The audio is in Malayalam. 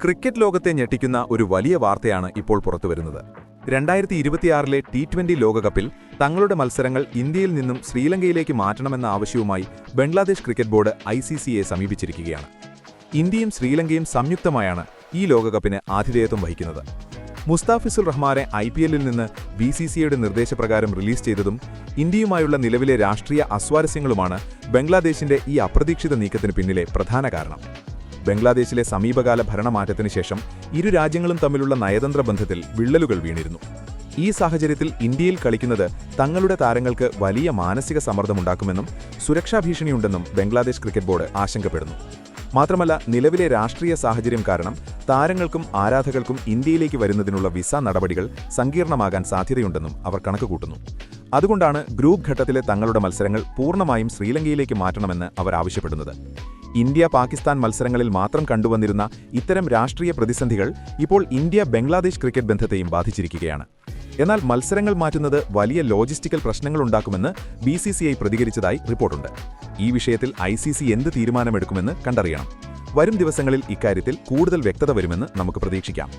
ക്രിക്കറ്റ് ലോകത്തെ ഞെട്ടിക്കുന്ന ഒരു വലിയ വാർത്തയാണ് ഇപ്പോൾ പുറത്തുവരുന്നത്. രണ്ടായിരത്തി ഇരുപത്തിയാറിലെ ടി ട്വന്റി ലോകകപ്പിൽ തങ്ങളുടെ മത്സരങ്ങൾ ഇന്ത്യയിൽ നിന്നും ശ്രീലങ്കയിലേക്ക് മാറ്റണമെന്ന ആവശ്യവുമായി ബംഗ്ലാദേശ് ക്രിക്കറ്റ് ബോർഡ് ഐ സമീപിച്ചിരിക്കുകയാണ്. ഇന്ത്യയും ശ്രീലങ്കയും സംയുക്തമായാണ് ഈ ലോകകപ്പിന് ആതിഥേയത്വം വഹിക്കുന്നത്. മുസ്താഫിസുൽ റഹ്മാനെ ഐ പി എല്ലിൽ നിന്ന് ബി സി സിയുടെ നിർദ്ദേശപ്രകാരം റിലീസ് ചെയ്തതും ഇന്ത്യയുമായുള്ള നിലവിലെ രാഷ്ട്രീയ അസ്വാരസ്യങ്ങളുമാണ് ബംഗ്ലാദേശിന്റെ ഈ അപ്രതീക്ഷിത നീക്കത്തിന് പിന്നിലെ പ്രധാന കാരണം. ബംഗ്ലാദേശിലെ സമീപകാല ഭരണമാറ്റത്തിന് ശേഷം ഇരു രാജ്യങ്ങളും തമ്മിലുള്ള നയതന്ത്ര ബന്ധത്തിൽ വിള്ളലുകൾ വീണിരുന്നു. ഈ സാഹചര്യത്തിൽ ഇന്ത്യയിൽ കളിക്കുന്നത് തങ്ങളുടെ താരങ്ങൾക്ക് വലിയ മാനസിക സമ്മർദ്ദമുണ്ടാക്കുമെന്നും സുരക്ഷാ ഭീഷണിയുണ്ടെന്നും ബംഗ്ലാദേശ് ക്രിക്കറ്റ് ബോർഡ് ആശങ്കപ്പെടുന്നു. മാത്രമല്ല നിലവിലെ രാഷ്ട്രീയ സാഹചര്യം കാരണം താരങ്ങൾക്കും ആരാധകർക്കും ഇന്ത്യയിലേക്ക് വരുന്നതിനുള്ള വിസ നടപടികൾ സങ്കീർണമാകാൻ സാധ്യതയുണ്ടെന്നും അവർ കണക്കുകൂട്ടുന്നു. അതുകൊണ്ടാണ് ഗ്രൂപ്പ് ഘട്ടത്തിലെ തങ്ങളുടെ മത്സരങ്ങൾ പൂർണമായും ശ്രീലങ്കയിലേക്ക് മാറ്റണമെന്ന് അവർ ആവശ്യപ്പെടുന്നത്. ഇന്ത്യ പാകിസ്ഥാൻ മത്സരങ്ങളിൽ മാത്രം കണ്ടുവന്നിരുന്ന ഇത്തരം രാഷ്ട്രീയ പ്രതിസന്ധികൾ ഇപ്പോൾ ഇന്ത്യ ബംഗ്ലാദേശ് ക്രിക്കറ്റ് ബന്ധത്തെയും ബാധിച്ചിരിക്കുകയാണ്. എന്നാൽ മത്സരങ്ങൾ മാറ്റുന്നത് വലിയ ലോജിസ്റ്റിക്കൽ പ്രശ്നങ്ങളുണ്ടാക്കുമെന്ന് ബി സി സി ഐ പ്രതികരിച്ചതായി റിപ്പോർട്ടുണ്ട്. ഈ വിഷയത്തിൽ ഐ സി സി എന്ത് തീരുമാനമെടുക്കുമെന്ന് കണ്ടറിയണം. വരും ദിവസങ്ങളിൽ ഇക്കാര്യത്തിൽ കൂടുതൽ വ്യക്തത വരുമെന്ന് നമുക്ക് പ്രതീക്ഷിക്കാം.